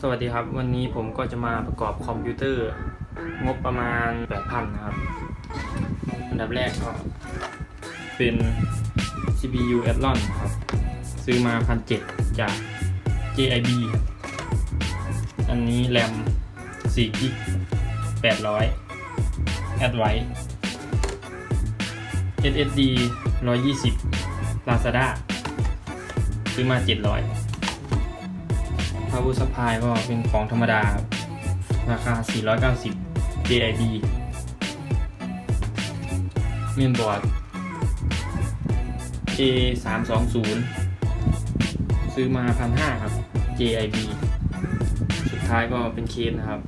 สวัสดีครับ วันนี้ผมก็จะมาประกอบคอมพิวเตอร์ งบประมาณ 8,000 นะครับ อันดับแรกก็เป็น CPU Athlon ครับ ซื้อมา 1,700 จาก JIB อันนี้แรม4กิก800 a d w i ์ SSD 120 Lazada ซื้อมา 700 Power Supply ก็เป็นของธรรมดา ราคา 490 JIB เมนบอร์ด A 3 2 0 ซื้อมา 1,500 ครับ JIB สุดท้ายก็เป็นเคสนะครับ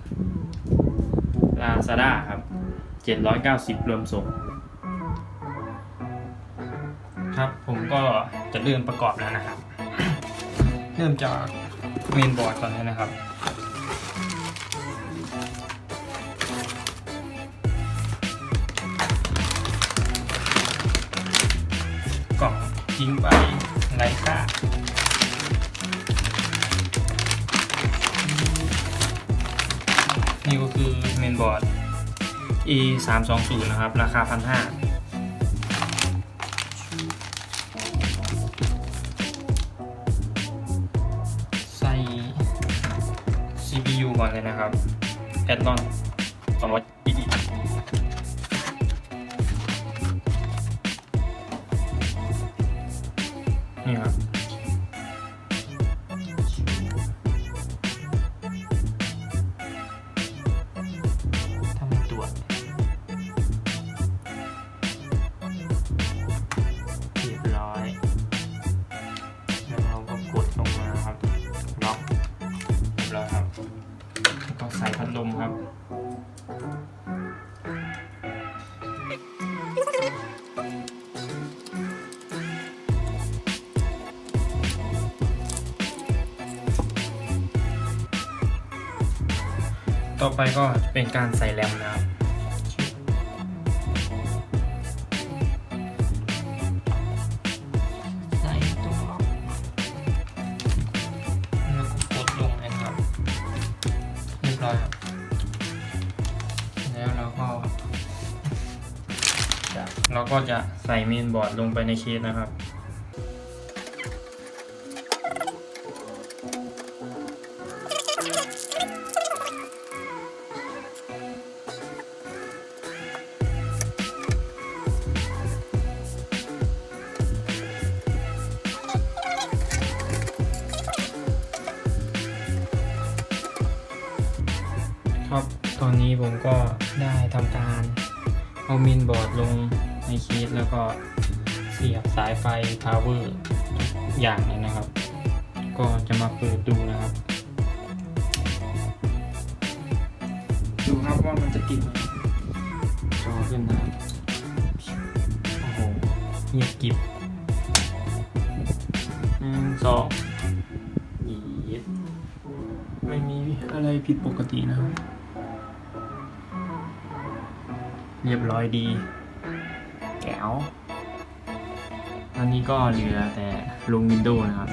Lazada ครับ 790 รวมส่งครับ ผมก็จะเริ่มประกอบแล้วนะครับ เริ่มจาก เมนบอร์ดก่อนเลยนะครับ กล่องทิ้งไปไรค่านี่ก็คือเมนบอร์ด E 3 2 0นะครับ ราคา1,500 CPU ก่อนเลยนะครับ Athlon 200 ED นี่ครับ ลมครับ ต่อไปก็จะเป็นการใส่แรมนะครับใส่ตรงล็อกแล้วก็กดลงนะครับเรียบร้อยครับ เราก็จะใส่เมนบอร์ดลงไปในเคสนะครับ ครับ ตอนนี้ผมก็ได้ทำการเอามินบอร์ดลง ในคีสแล้วก็เสียบสายไฟ power ทุกอย่างเลยนะครับ ก็จะมาเปิดดูนะครับ ดูครับว่ามันจะติดจอขึ้นนะโอ้โหเงียบกิบหนึ่งสองยีดไม่มีอะไรผิดปกตินะครับ เรียบร้อยดี แก้วอันนี้ก็เหลือแต่ลงวินโดว์นะครับ